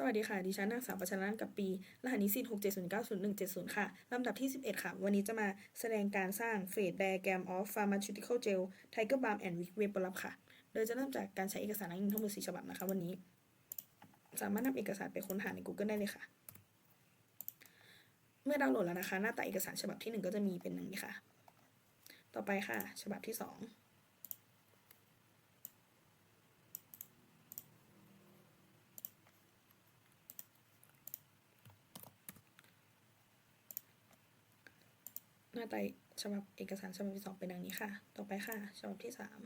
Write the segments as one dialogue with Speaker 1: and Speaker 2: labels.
Speaker 1: สวัสดีค่ะ ดิฉันนางสาวประชานันกับปี รหัสนิสิต6 7 0 9 0 1 7 0 ค่ะ ลำดับที่ 11 ค่ะ วันนี้จะมาแสดงการสร้างเฟสไดอะแกรม of pharmaceutical gel tiger balm and wick vaporub ค่ะ โดยจะเริ่มจากการใช้เอกสารอ้างอิงทั้งหมด4ฉบับนะคะ วันนี้ สามารถนำเอกสารไปค้นหาใน Google ได้เลยค่ะ เมื่อดาวน์โหลดแล้วนะคะ หน้าตาเอกสารฉบับที่ 1 ก็จะมีเป็นอย่างนี้ค่ะ ต่อไปค่ะ ฉบับที่ 2 น้าตาฉบับเอกสารฉบับที่สองเป็นดังนี้ค่ะ ต่อไปค่ะ ฉบับที่สาม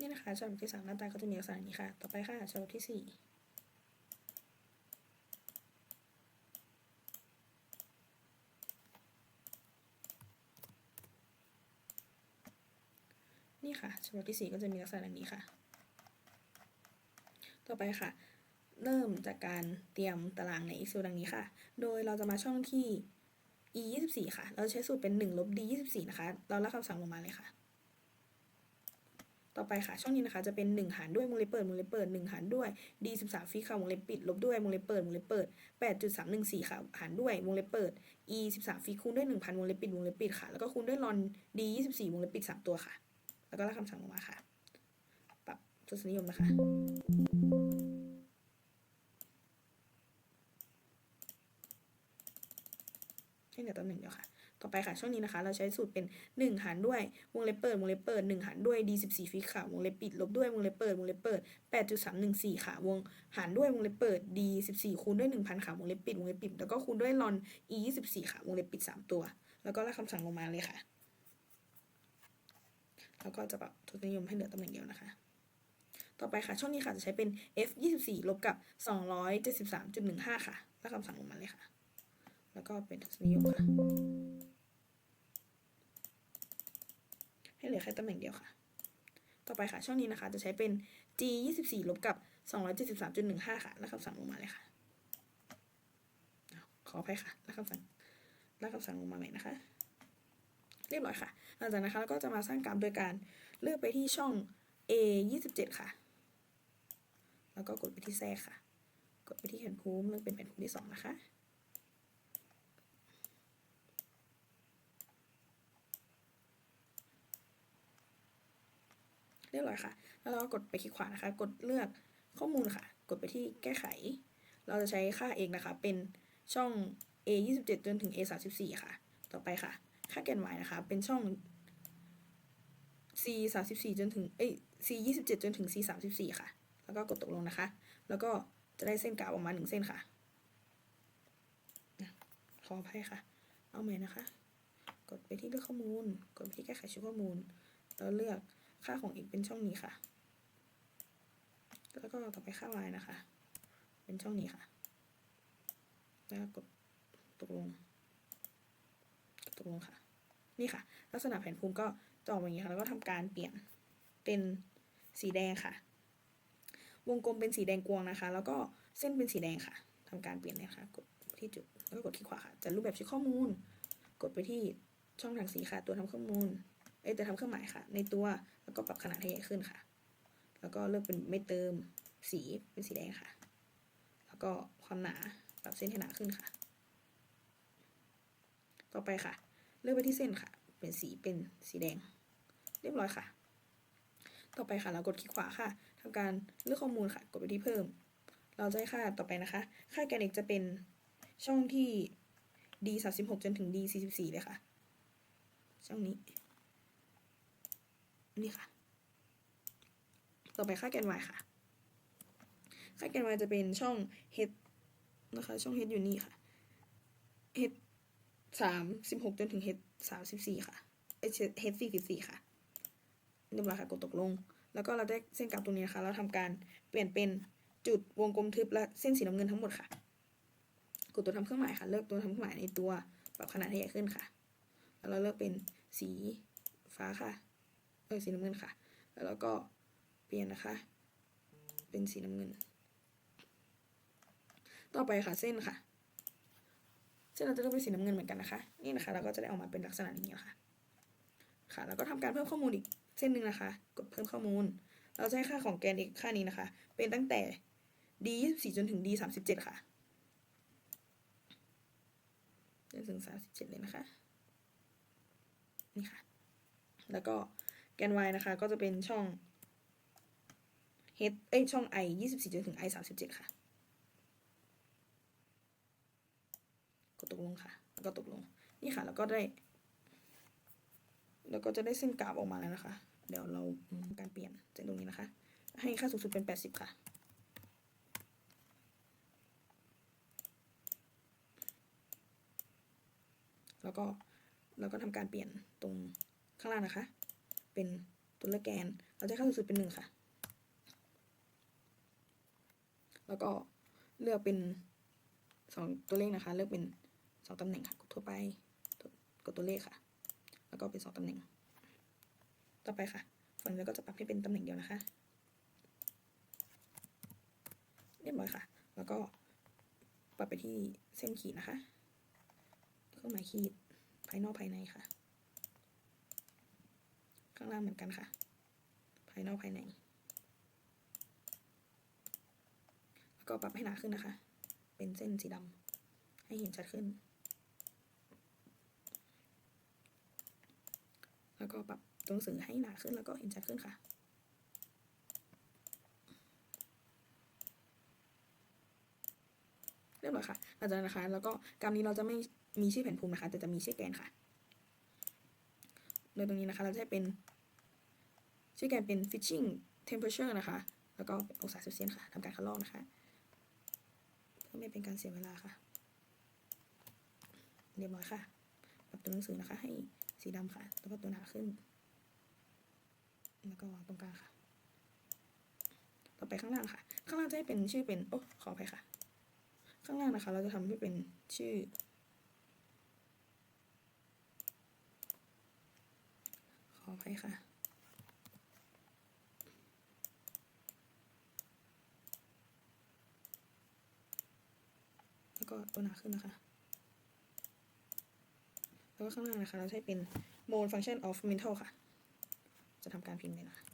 Speaker 1: นี่นะคะฉบับที่สามหน้าตาก็จะมีลักษณะนี้ค่ะ ต่อไปค่ะฉบับที่สี่นี่ค่ะฉบับที่สี่ก็จะมีลักษณะนี้ค่ะ ต่อไปค่ะ เริ่มจากการเตรียมตารางใน Excel ดังนี้ค่ะ โดยเราจะมาช่องที่ e 2 4ค่ะ เราใช้สูตรเป็น1ลบ d 24นะคะ เราลากคำสั่งลงมาเลยค่ะ ต่อไปค่ะ ช่องนี้นะคะจะเป็น 1 หารด้วยวงเล็บเปิดวงเล็บเปิด 1 หารด้วย d 13ฟีค่ะวงเล็บปิด ลบด้วยวงเล็บเปิดวงเล็บเปิด 8.314 ค่ะ หารด้วยวงเล็บเปิด e 13ฟีคูณด้วย 1,000วงเล็บปิดวงเล็บปิดค่ะ แล้วก็คูณด้วยลอน d 24วงเล็บปิด 3 ตัวค่ะ แล้วก็ลากคำสั่งลงมาค่ะ ทศนิยมนะคะ ให้เหลือตัวหนึ่งเดียวค่ะ ต่อไปค่ะช่องนี้นะคะ เราใช้สูตรเป็น 1 หารด้วยวงเล็บเปิดวงเล็บเปิด1หารด้วย d 14ฟิกค่ะวงเล็บปิดลบด้วยวงเล็บเปิดวงเล็บเปิด8.314ค่ะวงหารด้วยวงเล็บเปิด d 14คูณด้วย1,000ค่ะวงเล็บปิดวงเล็บปิดแล้วก็คูณด้วยลอน e 24ค่ะวงเล็บปิด 3 ตัว แล้วก็ลากคำสั่งลงมาเลยค่ะแล้วก็จะปรับทศนิยมให้เหลือตำแหน่งเดียวนะคะ ต่อไปค่ะ ช่องนี้ค่ะจะใช้เป็น f 24ลบกับ 273.15 ค่ะลากคำสั่งลงมาเลยค่ะ แล้วก็เป็นทศนิยมค่ะ ให้เหลือแค่ตำแหน่งเดียวค่ะ ต่อไปค่ะช่องนี้นะคะจะใช้เป็น g 24ลบกับ 273.15 ค่ะแล้วคำสั่งลงมาเลยค่ะ ขออภัยค่ะแล้วคำสั่งแล้วคำสั่งลงมาใหม่นะคะ เรียบร้อยค่ะ หลังจากนั้นนะคะเราก็จะมาสร้างกราฟโดยการเลือกไปที่ช่อง a 27 ค่ะ แล้วก็กดไปที่แทรกค่ะ กดไปที่แผ่นภูมิเลือกเป็นแผ่นภูมิที่สองนะคะ เรียบร้อยค่ะ แล้วเราก็กดไปคลิกขวานะคะ กดเลือกข้อมูลค่ะ กดไปที่แก้ไข เราจะใช้ค่าเองนะคะ เป็นช่อง a 27จนถึง a 34ค่ะ ต่อไปค่ะ ค่าแกน y นะคะ เป็นช่อง c 34จนถึง เอ้ย c 27จนถึง c 34ค่ะ แล้วก็กดตกลงนะคะ แล้วก็จะได้เส้นกาฟออกมาหนึ่งเส้นค่ะขออภัยค่ะ เอาใหม่นะคะ กดไปที่เลือกข้อมูล กดไปที่แก้ไขชุดข้อมูล แล้วเลือกค่าของ x เป็นช่องนี้ค่ะ แล้วก็ต่อไปค่า y นะคะ เป็นช่องนี้ค่ะ แล้วกดตกลง ตกลงค่ะ นี่ค่ะ ลักษณะแผนภูมิก็จะออกมาอย่างนี้ค่ะ แล้วก็ทำการเปลี่ยนเป็นสีแดงค่ะ วงกลมเป็นสีแดงกวงนะคะ แล้วก็เส้นเป็นสีแดงค่ะทำการเปลี่ยนเลยค่ะ กดที่จุดแล้วก็กดที่ขวาค่ะจะรูปแบบชุดข้อมูล กดไปที่ช่องทางสีค่ะ ตัวทำข้อมูลเอ้ยจะทำเครื่องหมายค่ะ ในตัวแล้วก็ปรับขนาดให้ใหญ่ขึ้นค่ะ แล้วก็เลือกเป็นไม่เติมสีเป็นสีแดงค่ะ แล้วก็ความหนาปรับเส้นให้หนาขึ้นค่ะ ต่อไปค่ะ เลือกไปที่เส้นค่ะ เป็นสีเป็นสีแดง เรียบร้อยค่ะ ต่อไปค่ะ เรากดคลิกขวาค่ะ ทำการเลือกข้อมูลค่ะ กดไปที่เพิ่ม เราจะให้ค่าต่อไปนะคะ ค่าแกน x จะเป็นช่องที่ d 36จนถึง d 44เลยค่ะ ช่องนี้ นี่ค่ะ ต่อไปค่าแกน y ค่ะ ค่าแกน y จะเป็นช่อง h นะคะ ช่อง h อยู่นี่ค่ะ h สามสิบหกจนถึง h สามสิบสี่ค่ะ h สี่สิบสี่ค่ะเรียบร้อยค่ะ กดตกลง แล้วก็เราได้เส้นกราฟตรงนี้นะคะ เราทำการเปลี่ยนเป็นจุดวงกลมทึบและเส้นสีน้ำเงินทั้งหมดค่ะ กดตัวทำเครื่องหมายค่ะ เลือกตัวทำเครื่องหมายในตัวปรับขนาดให้ใหญ่ขึ้นค่ะ แล้วเราเลือกเป็นสีฟ้าค่ะ เออสีน้ำเงินค่ะ แล้วเราก็เปลี่ยนนะคะ เป็นสีน้ำเงิน ต่อไปค่ะเส้นค่ะ เส้นเราจะเลือกเป็นสีน้ำเงินเหมือนกันนะคะ นี่นะคะ เราก็จะได้ออกมาเป็นลักษณะนี้ค่ะ ค่ะค่ะแล้วก็ทำการเพิ่มข้อมูลอีก เส้นหนึ่งนะคะ กดเพิ่มข้อมูล เราจะให้ค่าของแกน x ค่านี้นะคะ เป็นตั้งแต่ d 24จนถึง d 37ค่ะจนถึง 37 เลยนะคะ นี่ค่ะ แล้วก็แกน y นะคะ ก็จะเป็นช่อง h เอ้ยช่อง i 24จนถึง i 37 ค่ะ กดตกลงค่ะ แล้วก็ตกลง นี่ค่ะ แล้วก็ได้ แล้วก็จะได้เส้นกราฟออกมาแล้วนะคะ เดี๋ยวเราทำการเปลี่ยนเส้นตรงนี้นะคะ ให้ค่าสูงสุดเป็น 80 ค่ะแล้วก็แล้วก็ทำการเปลี่ยนตรงข้างล่างนะคะ เป็นตัวเลขแกน เราจะค่าสูงสุดเป็นหนึ่งค่ะ แล้วก็เลือกเป็นสองตัวเลขนะคะ เลือกเป็นสองตำแหน่งค่ะ กดทั่วไป กดตัวเลขค่ะ แล้วก็เป็นสองตำแหน่ง ต่อไปค่ะฝั่งนี้เราก็จะปรับให้เป็นตำแหน่งเดียวนะคะ เรียบร้อยค่ะ แล้วก็ปรับไปที่เส้นขีดนะคะเครื่องหมายขีดภายนอกภายในค่ะ ข้างล่างเหมือนกันค่ะ ภายนอกภายใน แล้วก็ปรับให้หนาขึ้นนะคะ เป็นเส้นสีดำให้เห็นชัดขึ้น แล้วก็ปรับตัวหนังสือให้หนาขึ้นแล้วก็เห็นชัดขึ้นค่ะเรียบร้อยค่ะหลังจากนั้นนะคะ แล้วก็กรรมนี้เราจะไม่มีชื่อแผ่นภูมินะคะ แต่จะมีชื่อแกนค่ะ โดยตรงนี้นะคะ เราจะให้เป็น ชื่อแกนเป็น fishing temperature นะคะ แล้วก็องศาเซลเซียสค่ะทำการคัดลอกนะคะเพื่อไม่เป็นการเสียเวลาค่ะ เรียบร้อยค่ะปรับตัวหนังสือนะคะให้ สีดำค่ะ แล้วก็ตัวหนาขึ้น แล้วก็วางตรงกลางค่ะ ต่อไปข้างล่างค่ะ ข้างล่างจะให้เป็นชื่อเป็น โอ้ขออภัยค่ะ ข้างล่างนะคะ เราจะทำให้เป็นชื่อ ขออภัยค่ะแล้วก็ตัวหนาขึ้นนะคะ แล้วก็ข้างล่างนะคะ เราใช้เป็น mode function of mental ค่ะ จะทำการพิมพ์เลยนะคะ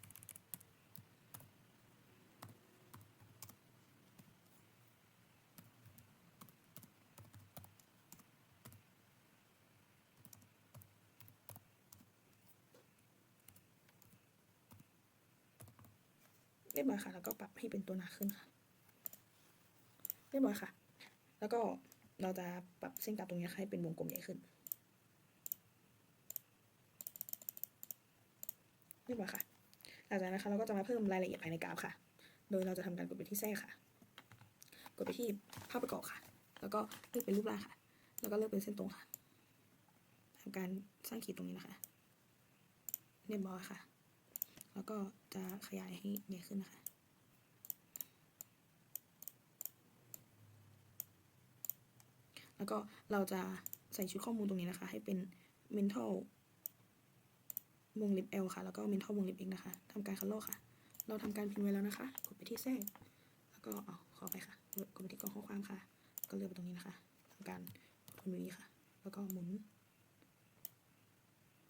Speaker 1: เรียบร้อยค่ะ แล้วก็ปรับให้เป็นตัวหนาขึ้นค่ะ เรียบร้อยค่ะ แล้วก็เราจะปรับเส้นกราฟตรงนี้ให้เป็นวงกลมใหญ่ขึ้น เรียบร้อยค่ะ หลังจากนั้นนะคะเราก็จะมาเพิ่มรายละเอียดภายในกราฟค่ะ โดยเราจะทำการกดไปที่แทรกค่ะ กดไปที่ภาพประกอบค่ะ แล้วก็เลือกเป็นรูปร่างค่ะ แล้วก็เลือกเป็นเส้นตรงค่ะทำการสร้างขีดตรงนี้นะคะเรียบร้อยค่ะ แล้วก็จะขยายให้ใหญ่ขึ้นนะคะแล้วก็เราจะใส่ชุดข้อมูลตรงนี้นะคะ ให้เป็น mental วงเล็บ L ค่ะ แล้วก็ mental วงเล็บ X นะคะทำการคัลอกค่ะ เราทำการพิมพ์ไว้แล้วนะคะ กดไปที่แทรกแล้วก็อ๋อขอไปค่ะ กดไปที่กล่องข้อความค่ะ ก็เลือกไปตรงนี้นะคะทำการกดมือนี้ค่ะ แล้วก็หมุน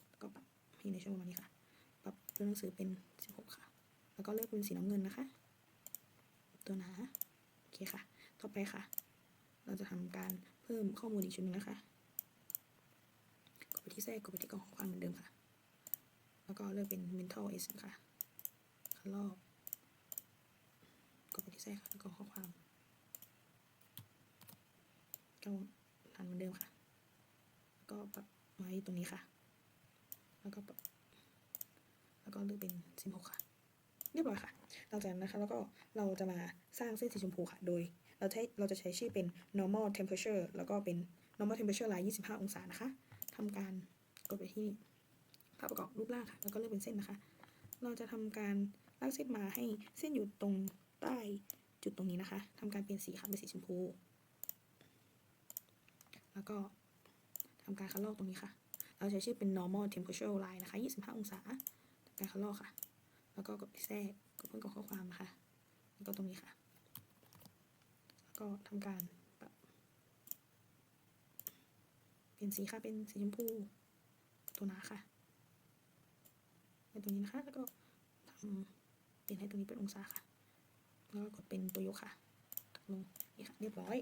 Speaker 1: แล้วก็ปรับให้ในช่วงประมาณนี้ค่ะ ปรับตัวหนังสือเป็น 16 ค่ะ แล้วก็เลือกเป็นสีน้ำเงินนะคะ ตัวหนาโอเคค่ะ ต่อไปค่ะ เราจะทำการเพิ่มข้อมูลอีกชุดหนึงนะคะ กดไปที่แทรกกดไปที่กล่องข้อความเหมือนเดิมค่ะ แล้วก็เลือกเป็น mental s ค่ะคัดลอกกดไปที่แทรกค่ะแล้วก็ข้อความก็ทันเหมือนเดิมค่ะ แล้วก็ปรับไว้ตรงนี้ค่ะ แล้วก็ปรับแล้วก็เลือกเป็น16ค่ะ เรียบร้อยค่ะหลังจากนั้นนะคะ แล้วก็เราจะมาสร้างเส้นสีชมพูค่ะ โดยเราใช้เราจะใช้ชื่อเป็น normal temperature แล้วก็เป็น normal temperature line 25 องศานะคะทำการกดไปที่ ภาพประกอบรูปร่างค่ะ แล้วก็เลือกเป็นเส้นนะคะ เราจะทำการลากเส้นมาให้เส้นอยู่ตรงใต้จุดตรงนี้นะคะทำการเปลี่ยนสีค่ะเป็นสีชมพู แล้วก็ทำการคัดลอกตรงนี้ค่ะ เราใช้ชื่อเป็น normal temperature line นะคะ 25 องศาทำการคัดลอกค่ะ แล้วก็กดไปแทรกกดเพิ่มกับข้อความนะคะแล้วก็ตรงนี้ค่ะ แล้วก็ทำการปรับเปลี่ยนสีค่ะ เป็นสีชมพูตัวหนาค่ะ ตรงนี้นะคะ แล้วก็ทำเปลี่ยนให้ตรงนี้เป็นองศาค่ะ แล้วก็กดเป็นตัวยกค่ะลงนี่ค่ะเรียบร้อย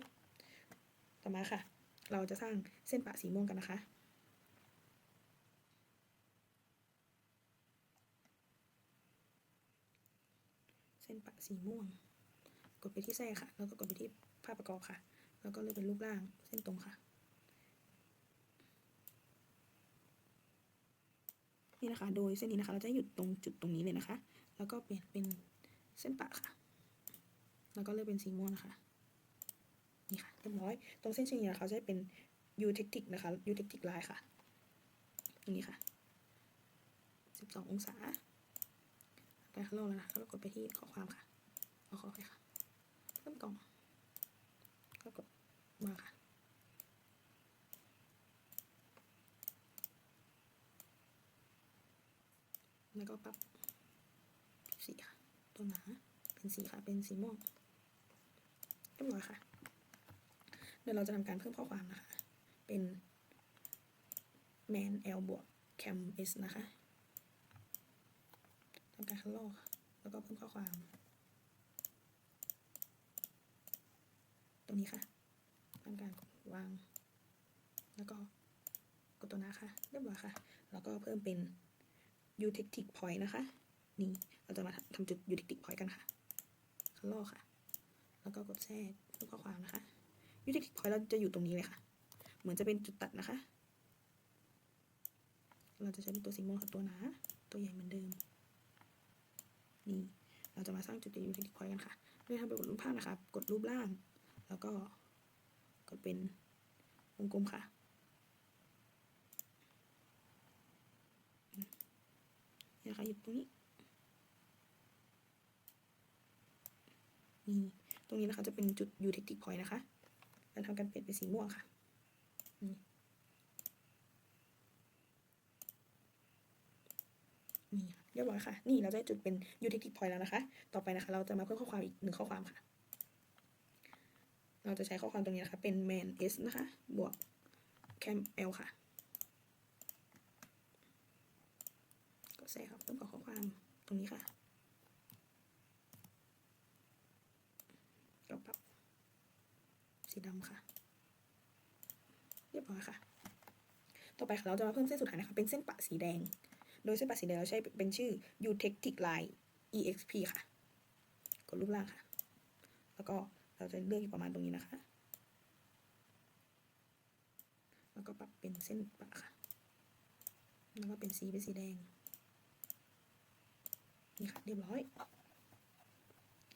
Speaker 1: ต่อมาค่ะ เราจะสร้างเส้นปะสีม่วงกันนะคะเส้นปะสีม่วง กดไปที่แส้ค่ะ แล้วก็กดไปที่ภาพประกอบค่ะ แล้วก็เลือกเป็นรูปร่างเส้นตรงค่ะ นี่นะคะ โดยเส้นนี้นะคะ เราจะหยุดตรงจุดตรงนี้เลยนะคะ แล้วก็เปลี่ยนเป็นเส้นปะค่ะ แล้วก็เลือกเป็นสีม่วงนะคะ นี่ค่ะเรียบร้อย ตรงเส้นชี้นี้นะคะจะเป็น U tactic นะคะ U tactic line ค่ะตรงนี้ค่ะ 12 องศาไปข้างนอกแล้วนะแล้วก็กดไปที่ข้อความค่ะเอาขอไปค่ะเพิ่มกล่องก็กดมาค่ะ แล้วก็ปรับสีค่ะ ตัวหนาเป็นสีค่ะ เป็นสีม่วงเรียบร้อยค่ะ เดี๋ยวเราจะทำการเพิ่มข้อความนะคะ เป็น man l บวก cam s นะคะทำการคัลอคแล้วก็เพิ่มข้อความ ตรงนี้ค่ะทำการวาง แล้วก็กดตัวหน้าค่ะ เรียบร้อยค่ะ แล้วก็เพิ่มเป็น u t e c t i c point นะคะ นี่เราจะมาทำจุด u t e c t i c point กันค่ะคัดลอค่ะ แล้วก็กดแทรกเพิ่มข้อความนะคะ u t e c t i c point เราจะอยู่ตรงนี้เลยค่ะ เหมือนจะเป็นจุดตัดนะคะ เราจะใช้เป็นตัวสีม่วงกับตัวหนา ตัวใหญ่เหมือนเดิม นี่ เราจะมาสร้างจุด u t e c t i c point กันค่ะโดยทำไปกดรูปภาพนะคะ กดรูปร่าง แล้วก็กดเป็นวงกลมค่ะ นี่นะคะอยู่ตรงนี้นี่ตรงนี้นะคะจะเป็นจุด u t e c t i c point นะคะแล้วทำการเปลี่ยนเป็นสีม่วงค่ะนี่นี่ค่ะเรียบร้อยค่ะ นี่เราได้จุดเป็น u t e c t i c point แล้วนะคะ ต่อไปนะคะ เราจะมาเพิ่มข้อความอีกหนึ่งข้อความค่ะ เราจะใช้ข้อความตรงนี้นะคะ เป็น man s นะคะ บวก cam l ค่ะ ก็ ใส่ครับเพิ่มข้อความตรงนี้ค่ะก็ปรับสีดำค่ะ เรียบร้อยค่ะ ต่อไปค่ะเราจะมาเพิ่มเส้นสุดท้ายนะคะ เป็นเส้นปะสีแดง โดยเส้นปะสีแดงเราใช้เป็นชื่อ u t e c t i c line exp ค่ะ กดรูปล่างค่ะ แล้วก็เราจะเลือกอยู่ประมาณตรงนี้นะคะ แล้วก็ปรับเป็นเส้นปะค่ะ แล้วก็เป็นสีเป็นสีแดง นี่ค่ะเรียบร้อย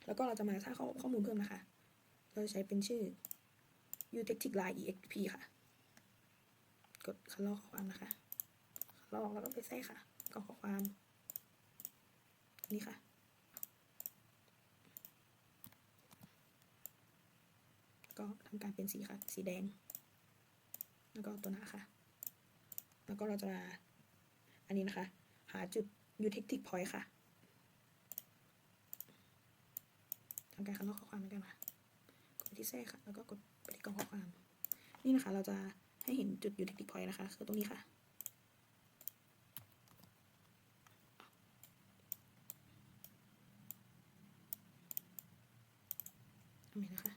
Speaker 1: แล้วก็เราจะมาสร้างข้อข้อมูลเพิ่มนะคะ เราจะใช้เป็นชื่อ u t e c t i c line exp ค่ะ กดคัดลอกข้อความนะคะคัดลอกแล้วก็ไปแทรกค่ะกรอกข้อความ นี่ค่ะ ก็ทำการเป็นสีค่ะ สีแดง แล้วก็ตัวหน้าค่ะ แล้วก็เราจะมาอันนี้นะคะ หาจุด u t e c t i c point ค่ะ ทำการคัดลอกข้อความเหมือนกันค่ะกดไปที่แทรกค่ะ แล้วก็กดไปที่กล่องข้อความ นี่นะคะ เราจะให้เห็นจุด u t e c t i c point นะคะ คือตรงนี้ค่ะ ทำไมนะคะ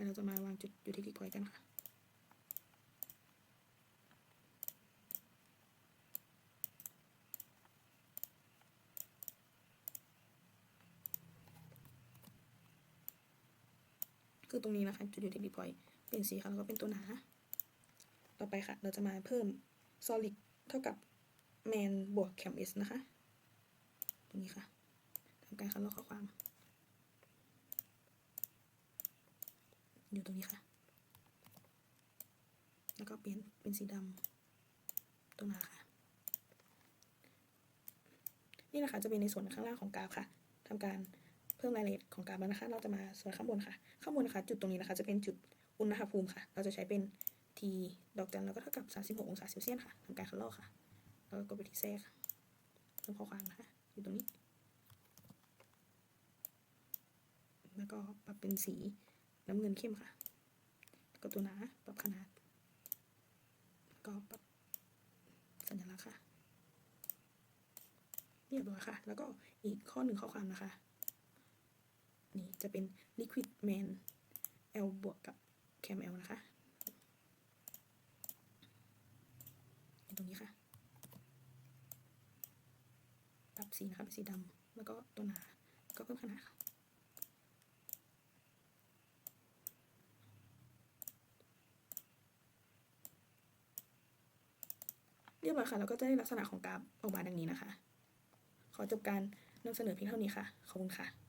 Speaker 1: ไปเราจะมาวางจุด utility point กันค่ะคือตรงนี้นะคะจุด utility point เป็นสีค่ะแล้วก็เป็นตัวหนา ต่อไปค่ะ เราจะมาเพิ่ม solid เท่ากับ man บวก cam s นะคะ ตรงนี้ค่ะทำการคัดลอกข้อความ อยู่ตรงนี้ค่ะ แล้วก็เปลี่ยนเป็นสีดำตรงนั้ค่ะ นี่นะคะจะเป็นในส่วนข้างล่างของกราฟค่ะ ทำการเพิ่มรายละเอียดของกราฟแล้วนะคะ เราจะมาส่วนข้างบนค่ะ ข้างบนนะคะ จุดตรงนี้นะคะ จะเป็นจุดอุณหภูมิค่ะ เราจะใช้เป็น t ดอกจันแล้วก็เท่ากับ 36 องศาเซลเซียสค่ะทำการคัดลอกค่ะ แล้วก็กดไปที่แทรกเพิ่มข้อความนะคะ อยู่ตรงนี้ แล้วก็ปรับเป็นสี น้ำเงินเข้มค่ะแล้วก็ตัวหนาปรับขนาด แล้วก็ปรับสัญลักษณ์ค่ะ เรียบร้อยค่ะ แล้วก็อีกข้อหนึ่งข้อความนะคะ นี่จะเป็น liquid man L บวกกับ cam L นะคะตรงนี้ค่ะปรับสีนะคะเป็นสีดำแล้วก็ตัวหนาก็เพิ่มขนาดค่ะ เรียบร้อยค่ะแล้วก็จะได้ลักษณะของกราฟออกมาดังนี้นะคะ ขอจบการนำเสนอเพียงเท่านี้ค่ะ ขอบคุณค่ะ